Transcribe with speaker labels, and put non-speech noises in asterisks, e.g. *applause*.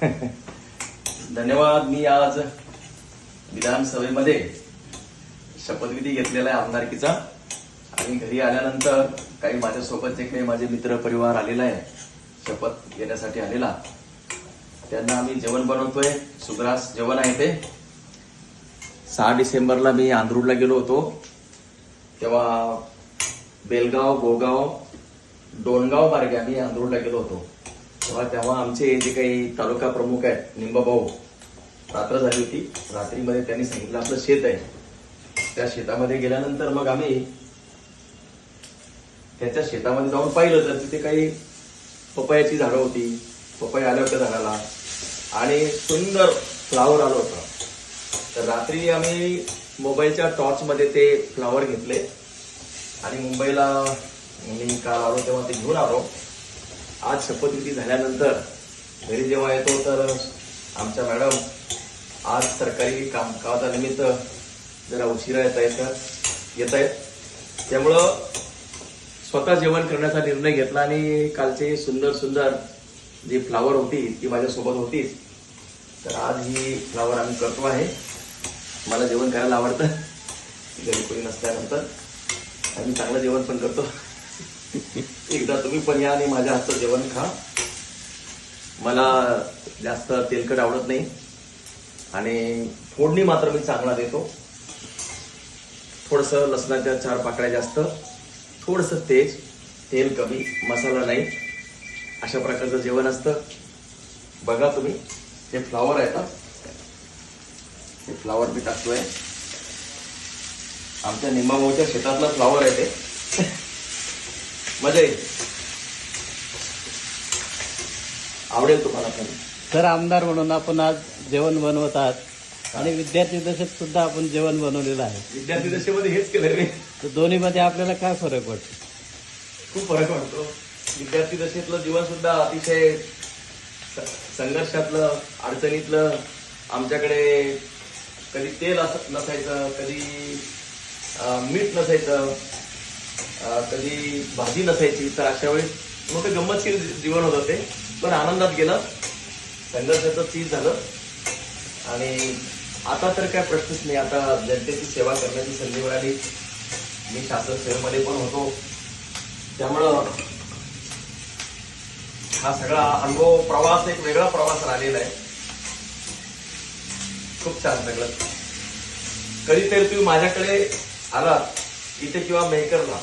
Speaker 1: *laughs* धन्यवाद मी आज विधानसभेमध्ये शपथविधी घेतलेला आहे आमदारकीचा. आणि घरी आल्यानंतर काही माझ्यासोबत जे काही माझे मित्र परिवार आलेला आहे शपथ घेण्यासाठी आलेला त्यांना आम्ही जेवण बनवतोय. सुग्रास जेवण आहे ते सहा डिसेंबरला मी आंध्रूडला गेलो होतो. तेव्हा बेलगाव गोगाव डोणगाव मार्गे आम्ही आंध्रूडला गेलो होतो. तेव्हा तेव्हा आमचे जे काही तालुका प्रमुख आहेत निंबाभाऊ रात्र झाली होती. रात्रीमध्ये त्यांनी सांगितलं आपलं शेत आहे. त्या शेतामध्ये गेल्यानंतर मग आम्ही त्याच्या शेतामध्ये जाऊन पाहिलं तर तिथे काही पपयाची झाडं होती पपया आल्या होत्या झाडाला. आणि सुंदर फ्लावर आलं होतं. तर रात्री आम्ही मोबाईलच्या टॉर्चमध्ये ते फ्लावर घेतले. आणि मुंबईला मी काल आलो तेव्हा ते घेऊन आलो. आज शपथविधी झाल्यानंतर घरी जेव्हा येतो तर आमच्या मॅडम आज सरकारी कामकाजानिमित्त जरा उशिरा येता येतात येत आहेत त्यामुळं स्वतः जेवण करण्याचा निर्णय घेतला आणि कालचे सुंदर सुंदर जी फ्लावर होती ती माझ्यासोबत होतीच तर आज ही फ्लावर आम्ही करतो आहे. मला जेवण करायला आवडतं. घरी कोणी नसल्यानंतर. आम्ही चांगलं जेवण पण करतो. एकदा तुम्ही पण या आणि माझ्या हातचं जेवण खा. मला जास्त तेलकट आवडत नाही. आणि फोडणी मात्र मी चांगला देतो. थोडस लसणाच्या चार पाकळ्या जास्त. थोडस तेज तेल कमी मसाला नाही. अशा प्रकारचं जेवण असतं. बघा तुम्ही हे फ्लावर आहेत का हे फ्लावर मी टाकतोय. आमच्या निंबाभाऊच्या शेतातला फ्लावर आहे ते. मजा येईल. आवडेल तुम्हाला पण.
Speaker 2: तर आमदार म्हणून आपण आज जेवण बनवत आहात. आणि विद्यार्थी दशेत सुद्धा आपण जेवण बनवलेलं आहे.
Speaker 1: विद्यार्थी दशेमध्ये हेच केलं रे
Speaker 2: तर दोन्हीमध्ये आपल्याला काय फरक पडतो
Speaker 1: खूप फरक वाटतो. विद्यार्थी दशेतलं जीवन सुद्धा अतिशय संघर्षातलं अडचणीतलं आमच्याकडे कधी तेल असं नसायचं कधी मीठ नसायचं. कधी भाजी नसायची तर अशा वेळी ते गंमतशीर जीवन होतं ते. पण आनंदात गेलं. संघर्षाचं चीज झालं. आणि आता तर काय प्रश्नच नाही. आता जनतेची सेवा करण्याची संधी मिळाली. मी शासन सेवेमध्ये पण होतो. त्यामुळं हा सगळा अनुभव प्रवास एक वेगळा प्रवास राहिलेला आहे. खूप छान सगळं. कधीतरी तुम्ही माझ्याकडे आलात. इथे किंवा मेहकरला.